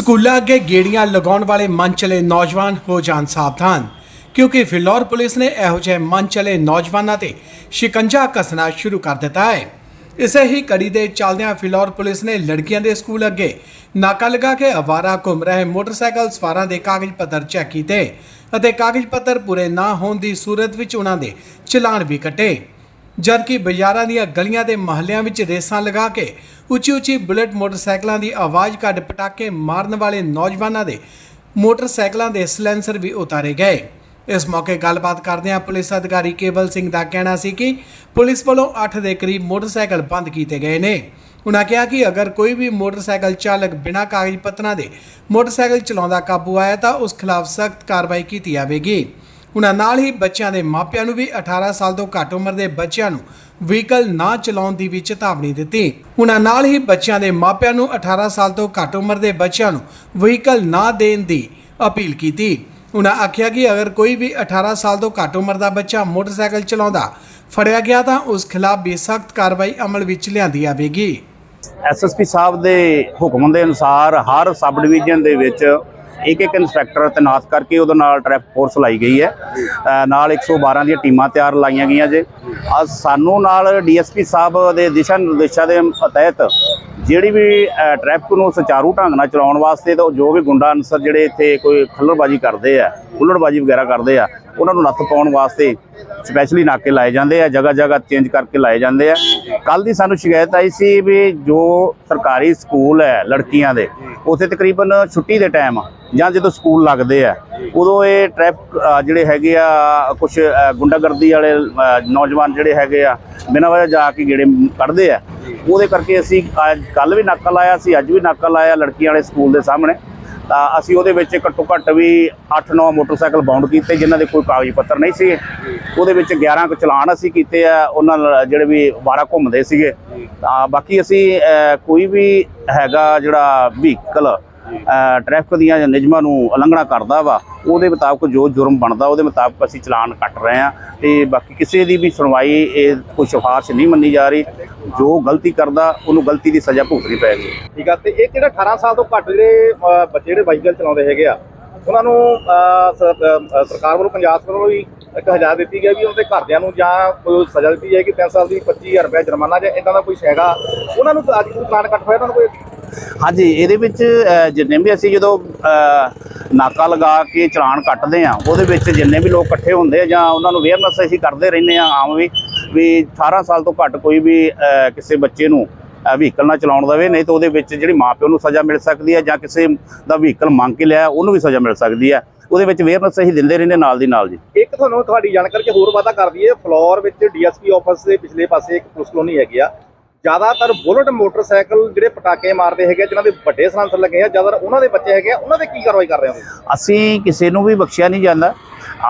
ਸਕੂਲਾਂ ਅੱਗੇ ਗੇੜੀਆਂ ਲਗਾਉਣ ਵਾਲੇ ਮਨ ਚਲੇ ਨੌਜਵਾਨ ਹੋ ਜਾਣ ਸਾਵਧਾਨ। ਕਿਉਂਕਿ ਫਿਲੌਰ ਪੁਲਿਸ ਨੇ ਇਹੋ ਜਿਹੇ ਮਨ ਚਲੇ ਨੌਜਵਾਨਾਂ ਤੇ ਸ਼ਿਕੰਜਾ ਕੱਸਣਾ ਸ਼ੁਰੂ ਕਰ ਦਿੱਤਾ ਹੈ। ਇਸੇ ਹੀ ਕੜੀ ਦੇ ਚੱਲਦਿਆਂ ਫਿਲੌਰ ਪੁਲਿਸ ਨੇ ਲੜਕੀਆਂ ਦੇ ਸਕੂਲ ਅੱਗੇ ਨਾਕਾ ਲਗਾ ਕੇ ਅਵਾਰਾ ਘੁੰਮ ਰਹੇ ਮੋਟਰਸਾਈਕਲ ਸਵਾਰਾਂ ਦੇ ਕਾਗਜ਼ ਪੱਤਰ ਚੈੱਕ ਕੀਤੇ ਅਤੇ ਕਾਗਜ਼ ਪੱਤਰ ਪੂਰੇ ਨਾ ਹੋਣ ਦੀ ਸੂਰਤ ਵਿੱਚ ਉਹਨਾਂ ਦੇ ਚਲਾਨ ਵੀ ਕੱਟੇ। ਜਦਕਿ ਬਾਜ਼ਾਰਾਂ ਦੀਆਂ ਗਲੀਆਂ ਦੇ ਮਹੱਲਿਆਂ ਵਿੱਚ ਰੇਸਾਂ ਲਗਾ ਕੇ ਉੱਚੀ ਉੱਚੀ ਬੁਲਟ ਮੋਟਰਸਾਈਕਲਾਂ ਦੀ ਆਵਾਜ਼ ਕੱਢ ਪਟਾਕੇ ਮਾਰਨ ਵਾਲੇ ਨੌਜਵਾਨਾਂ ਦੇ ਮੋਟਰਸਾਈਕਲਾਂ ਦੇ ਸਲੈਂਸਰ ਵੀ ਉਤਾਰੇ ਗਏ। ਇਸ ਮੌਕੇ ਗੱਲਬਾਤ ਕਰਦਿਆਂ ਪੁਲਿਸ ਅਧਿਕਾਰੀ ਕੇਵਲ ਸਿੰਘ ਦਾ ਕਹਿਣਾ ਸੀ ਕਿ ਪੁਲਿਸ ਵੱਲੋਂ 8 ਦੇ ਕਰੀਬ ਮੋਟਰਸਾਈਕਲ ਬੰਦ ਕੀਤੇ ਗਏ ਨੇ। ਉਨ੍ਹਾਂ ਕਿਹਾ ਕਿ ਅਗਰ ਕੋਈ ਵੀ ਮੋਟਰਸਾਈਕਲ ਚਾਲਕ ਬਿਨਾਂ ਕਾਗਜ਼ ਪੱਤਰਾਂ ਦੇ ਮੋਟਰਸਾਈਕਲ ਚਲਾਉਂਦਾ ਕਾਬੂ ਆਇਆ ਤਾਂ ਉਸ ਖਿਲਾਫ ਸਖਤ ਕਾਰਵਾਈ ਕੀਤੀ ਜਾਵੇਗੀ। ਉਨ੍ਹਾਂ ਨਾਲ ਹੀ ਬੱਚਿਆਂ ਦੇ ਮਾਪਿਆਂ ਨੂੰ ਵੀ 18 ਸਾਲ ਤੋਂ ਘੱਟ ਉਮਰ ਦੇ ਬੱਚਿਆਂ ਨੂੰ ਵਹੀਕਲ ਨਾ ਚਲਾਉਣ ਦੀ ਵੀ ਚੇਤਾਵਨੀ ਦਿੱਤੀ। ਉਨ੍ਹਾਂ ਨਾਲ ਹੀ ਬੱਚਿਆਂ ਦੇ ਮਾਪਿਆਂ ਨੂੰ 18 ਸਾਲ ਤੋਂ ਘੱਟ ਉਮਰ ਦੇ ਬੱਚਿਆਂ ਨੂੰ ਵਹੀਕਲ ਨਾ ਦੇਣ ਦੀ ਅਪੀਲ ਕੀਤੀ। ਉਨ੍ਹਾਂ ਆਖਿਆ ਕਿ ਅਗਰ ਕੋਈ ਵੀ 18 ਸਾਲ ਤੋਂ ਘੱਟ ਉਮਰ ਦਾ ਬੱਚਾ ਮੋਟਰਸਾਈਕਲ ਚਲਾਉਂਦਾ ਫੜਿਆ ਗਿਆ ਤਾਂ ਉਸ ਖਿਲਾਫ ਵੀ ਸਖਤ ਕਾਰਵਾਈ ਅਮਲ ਵਿੱਚ ਲਿਆਂਦੀ ਜਾਵੇਗੀ। ਐਸਐਸਪੀ ਸਾਹਿਬ ਦੇ ਹੁਕਮ ਦੇ ਅਨੁਸਾਰ ਹਰ ਸਬ ਡਿਵੀਜ਼ਨ ਦੇ ਵਿੱਚ ਇੱਕ ਇੱਕ ਇਨਸਪੈਕਟਰ ਤੈਨਾਤ ਕਰਕੇ ਉਹਦੇ ਨਾਲ ਟ੍ਰੈਫਿਕ ਫੋਰਸ ਲਾਈ ਗਈ ਹੈ। ਅ, ਨਾਲ 112 ਦੀਆਂ ਟੀਮਾਂ ਤਿਆਰ ਲਾਈਆਂ ਗਈਆਂ ਜੇ। ਅੱਜ ਸਾਨੂੰ ਨਾਲ ਡੀਐਸਪੀ ਸਾਹਿਬ ਦੇ ਦਿਸ਼ਾ ਨਿਰਦੇਸ਼ਾਂ ਦੇ ਤਹਿਤ ਜਿਹੜੀ ਵੀ ਅ, ਟ੍ਰੈਫਿਕ ਨੂੰ ਸੁਚਾਰੂ ਢੰਗ ਨਾਲ ਚਲਾਉਣ ਵਾਸਤੇ ਤਾਂ ਜੋ ਵੀ ਗੁੰਡਾ ਅਨਸਰ ਜਿਹੜੇ ਇੱਥੇ ਕੋਈ ਖੱਲੜਬਾਜੀ ਕਰਦੇ ਆ ਹੁੱਲੜਬਾਜੀ ਵਗੈਰਾ ਕਰਦੇ ਆ ਉਹਨਾਂ ਨੂੰ ਨੱਥ ਪਾਉਣ ਵਾਸਤੇ ਸਪੈਸ਼ਲੀ ਨਾਕੇ ਲਾਏ ਜਾਂਦੇ ਆ ਜਗ੍ਹਾ ਜਗ੍ਹਾ ਚੇਂਜ ਕਰਕੇ ਲਾਏ ਜਾਂਦੇ ਆ। ਕੱਲ ਦੀ ਸਾਨੂੰ ਸ਼ਿਕਾਇਤ ਆਈ ਸੀ ਵੀ ਜੋ ਸਰਕਾਰੀ ਸਕੂਲ ਹੈ ਲੜਕੀਆਂ ਦੇ ਉੱਥੇ ਤਕਰੀਬਨ ਛੁੱਟੀ ਦੇ ਟਾਈਮ ਜਾਂ ਜਦੋਂ ਸਕੂਲ ਲੱਗਦੇ ਆ ਉਦੋਂ ਇਹ ਟ੍ਰੈਫਿਕ ਜਿਹੜੇ ਹੈਗੇ ਆ ਕੁਝ ਗੁੰਡਾਗਰਦੀ ਵਾਲੇ ਨੌਜਵਾਨ ਜਿਹੜੇ ਹੈਗੇ ਆ ਬਿਨਾਂ ਵਜ੍ਹਾ ਜਾ ਕੇ ਗੇੜੇ ਕੱਢਦੇ ਆ। ਉਹਦੇ ਕਰਕੇ ਅਸੀਂ ਕੱਲ ਵੀ ਨਾਕਾ ਲਾਇਆ ਸੀ ਅੱਜ ਵੀ ਨਾਕਾ ਲਾਇਆ ਲੜਕੀਆਂ ਵਾਲੇ ਸਕੂਲ ਦੇ ਸਾਹਮਣੇ। ਤਾਂ ਅਸੀਂ ਉਹਦੇ ਵਿੱਚ ਘੱਟੋ ਘੱਟ ਵੀ 8-9 ਮੋਟਰਸਾਈਕਲ ਬਾਉਂਡ ਕੀਤੇ, ਜਿਨ੍ਹਾਂ ਦੇ ਕੋਈ ਕਾਗਜ਼ ਪੱਤਰ ਨਹੀਂ ਸੀ ਉਹਦੇ ਵਿੱਚ 11 ਕੁ ਚਲਾਨ ਅਸੀਂ ਕੀਤੇ ਆ, ਉਹਨਾਂ ਨਾਲ ਜਿਹੜੇ ਵੀ ਵਾਰਾ ਘੁੰਮਦੇ ਸੀਗੇ। ਤਾਂ ਬਾਕੀ ਅਸੀਂ ਕੋਈ ਵੀ ਹੈਗਾ ਜਿਹੜਾ ਵਹੀਕਲ ਟ੍ਰੈਫਿਕ ਦੀਆਂ ਨਿਯਮਾਂ ਨੂੰ ਉਲੰਘਣਾ ਕਰਦਾ ਵਾ, ਉਹਦੇ ਮੁਤਾਬਕ ਜੋ ਜੁਰਮ ਬਣਦਾ, ਉਹਦੇ ਮੁਤਾਬਕ ਅਸੀਂ ਚਲਾਨ ਕੱਟ ਰਹੇ ਆ ਤੇ ਬਾਕੀ ਕਿਸੇ ਦੀ ਵੀ ਸੁਣਵਾਈ ਇਹ ਕੋਈ ਸਿਫਾਰਿਸ਼ ਨਹੀਂ ਮੰਨੀ ਜਾ ਰਹੀ। ਜੋ ਗਲਤੀ ਕਰਦਾ, ਉਹਨੂੰ ਗਲਤੀ ਦੀ ਸਜ਼ਾ ਭੁਗਤਣੀ ਪੈਗੀ ਠੀਕ ਆ, ਤੇ ਇਹ ਜਿਹੜਾ 18 ਸਾਲ ਤੋਂ ਘੱਟ ਜਿਹੜੇ ਬੱਚੇ ਜਿਹੜੇ ਵਾਹੀਕਲ ਚਲਾਉਂਦੇ ਹੈਗੇ ਆ, ਉਹਨਾਂ ਨੂੰ ਸਰਕਾਰ ਵੱਲੋਂ ਪੰਜਾਬ ਸਰਕਾਰ ਵੱਲੋਂ ਵੀ ਇੱਕ ਹਜ਼ਾਰ ਦਿੱਤੀ ਗਈ ਵੀ ਉਹਨਾਂ ਦੇ ਘਰਦਿਆਂ ਨੂੰ ਜਾਂ ਕੋਈ ਸਜ਼ਾ ਦਿੱਤੀ ਜਾਏਗੀ ਕਿ 3 ਸਾਲ ਦੀ 25000 ਰੁਪਏ ਜੁਰਮਾਨਾ ਜਾਂ ਇਦਾਂ ਦਾ ਕੋਈ ਹੈਗਾ ਉਹਨਾਂ ਨੂੰ ਅੱਜ ਕੋਈ ਪਲਾਨ ਕੱਟ ਹੋਇਆ, ਉਹਨਾਂ ਨੂੰ ਕੋਈ ਹਾਂਜੀ, ਇਹਦੇ ਵਿੱਚ ਜਿੰਨੇ ਵੀ ਅਸੀਂ ਜਦੋਂ ਨਾਕਾ ਲਗਾ ਕੇ ਚਲਾਨ ਕੱਟਦੇ ਆ ਉਹਦੇ ਵਿੱਚ ਜਿੰਨੇ ਵੀ ਲੋਕ ਇਕੱਠੇ ਹੁੰਦੇ ਆ ਜਾਂ ਉਹਨਾਂ ਨੂੰ ਅਵੇਅਰਨੈਸ ਅਸੀਂ ਕਰਦੇ ਰਹਿੰਦੇ ਆ ਆਮ ਵੀ ਵੀ 18 ਸਾਲ ਤੋਂ ਘੱਟ ਕੋਈ ਵੀ ਕਿਸੇ ਬੱਚੇ ਨੂੰ ਵਹੀਕਲ ਨਾ ਚਲਾਉਣ ਦੇਵੇ, ਨਹੀਂ ਤਾਂ ਉਹਦੇ ਵਿੱਚ ਜਿਹੜੀ ਮਾਪਿਓ ਨੂੰ ਸਜ਼ਾ ਮਿਲ ਸਕਦੀ ਹੈ ਜਾਂ ਕਿਸੇ ਦਾ ਵਹੀਕਲ ਮੰਗ ਕੇ ਲਿਆ, ਉਹਨੂੰ ਵੀ ਸਜ਼ਾ ਮਿਲ ਸਕਦੀ ਹੈ। ਉਹਦੇ ਵਿੱਚ ਅਵੇਅਰਨੈਸ ਅਸੀਂ ਦਿੰਦੇ ਰਹਿੰਦੇ ਨਾਲ ਦੀ ਨਾਲ ਜੀ। ਇੱਕ ਤੁਹਾਨੂੰ ਤੁਹਾਡੀ ਜਾਣਕਾਰੀ 'ਚ ਹੋਰ ਵਾਧਾ ਕਰ ਦਈਏ ਫਲੋਰ ਵਿੱਚ ਡੀਐਸਪੀ ਆਫਿਸ ਦੇ ਪਿਛਲੇ ਪਾਸੇ ਇੱਕ ਪੁਲਿਸ ਕਲੋਨੀ ਹੈਗੀ ਆ। ਜ਼ਿਆਦਾਤਰ ਬੁਲਟ ਮੋਟਰਸਾਈਕਲ ਜਿਹੜੇ ਪਟਾਕੇ ਮਾਰਦੇ ਹੈਗੇ ਜਿਨ੍ਹਾਂ ਦੇ ਵੱਡੇ ਸਲੈਂਸਰ ਲੱਗੇ ਆ, ਜ਼ਿਆਦਾਤਰ ਉਹਨਾਂ ਦੇ ਬੱਚੇ ਹੈਗੇ ਆ, ਉਹਨਾਂ ਦੇ ਕੀ ਕਾਰਵਾਈ ਕਰ ਰਹੇ ਹੋ ਅਸੀਂ ਕਿਸੇ ਨੂੰ ਵੀ ਬਖਸ਼ਿਆ ਨਹੀਂ ਜਾਂਦਾ।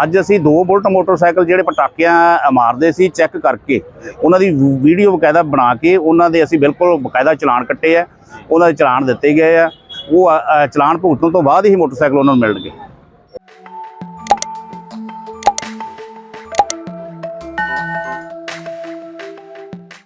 ਅੱਜ ਅਸੀਂ ਦੋ ਬੁਲਟ ਮੋਟਰਸਾਈਕਲ ਜਿਹੜੇ ਪਟਾਕਿਆਂ ਮਾਰਦੇ ਸੀ, ਚੈੱਕ ਕਰਕੇ, ਉਹਨਾਂ ਦੀ ਵੀਡੀਓ ਬਕਾਇਦਾ ਬਣਾ ਕੇ, ਉਹਨਾਂ ਦੇ ਅਸੀਂ ਬਿਲਕੁਲ ਬਕਾਇਦਾ ਚਲਾਨ ਕੱਟੇ ਆ, ਉਹਨਾਂ ਦੇ ਚਲਾਨ ਦਿੱਤੇ ਗਏ ਆ। ਉਹ ਚਲਾਨ ਭੁਗਤਣ ਤੋਂ ਬਾਅਦ ਹੀ ਮੋਟਰਸਾਈਕਲ ਉਹਨਾਂ ਨੂੰ ਮਿਲਣਗੇ।